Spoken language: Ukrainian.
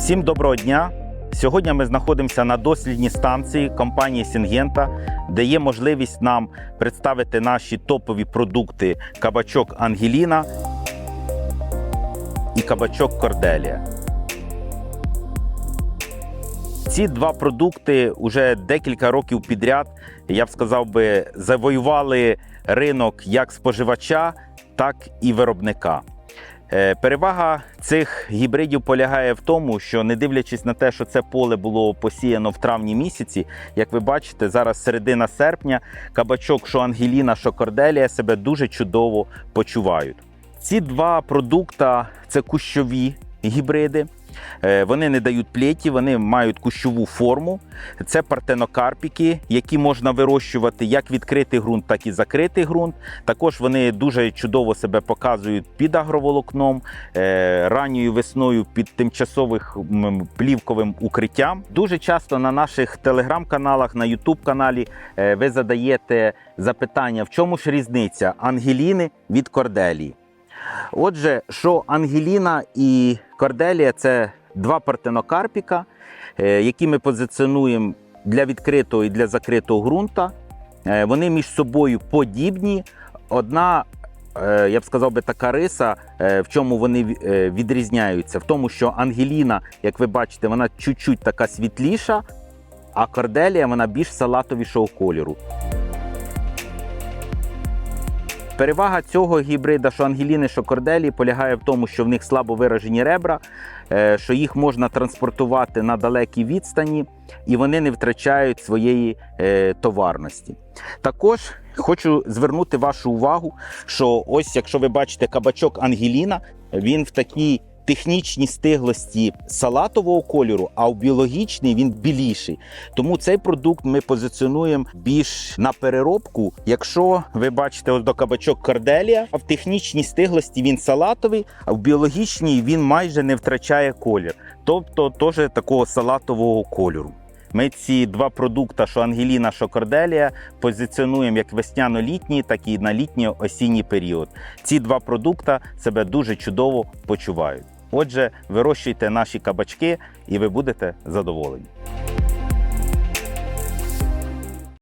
Всім доброго дня! Сьогодні ми знаходимося на дослідній станції компанії Сінгента, де є можливість нам представити наші топові продукти кабачок Ангеліна і кабачок Корделія. Ці два продукти вже декілька років підряд, я б сказав би, завоювали ринок як споживача, так і виробника. Е, Перевага цих гібридів полягає в тому, що не дивлячись на те, що це поле було посіяно в травні місяці, як ви бачите, зараз середина серпня кабачок, що Ангеліна, що Корделія себе дуже чудово почувають. Ці два продукти це кущові гібриди. Е, Вони не дають плеті, вони мають кущову форму. Це партенокарпіки, які можна вирощувати як відкритий ґрунт, так і закритий ґрунт. Також вони дуже чудово себе показують під агроволокном, е, ранньою весною під тимчасових плівковим укриттям. Дуже часто на наших телеграм-каналах, на Ютуб каналі е, ви задаєте запитання, в чому ж різниця Ангеліни від Корделії. Отже, що Ангеліна і Корделія це два партенокарпіка, е, які ми позиціонуємо для відкритого і для закритого ґрунта. Е, Вони між собою подібні. Одна, е, я б сказав би, така риса, в чому вони відрізняються, в тому, що Ангеліна, як ви бачите, вона чуть-чуть така світліша, а Корделія вона більш салатовішого кольору. Перевага цього гібрида, що Ангеліни, що Корделі, полягає в тому, що в них слабо виражені ребра, е, що їх можна транспортувати на далекій відстані, і вони не втрачають своєї е, товарності. Також хочу звернути вашу увагу, що ось, якщо ви бачите кабачок Ангеліна, він в такій технічній стиглості салатового кольору, а в біологічній він біліший. Тому цей продукт ми позиціонуємо більш на переробку. Якщо ви бачите ось до кабачок Карделія, а в технічній стиглості він салатовий, а в біологічній він майже не втрачає колір. Тобто теж такого салатового кольору. Ми ці два продукти, що Ангеліна, що Корделія, позиціонуємо як весняно-літній, так і на літньо-осінній період. Ці два продукти себе дуже чудово почувають. Отже, вирощуйте наші кабачки і ви будете задоволені.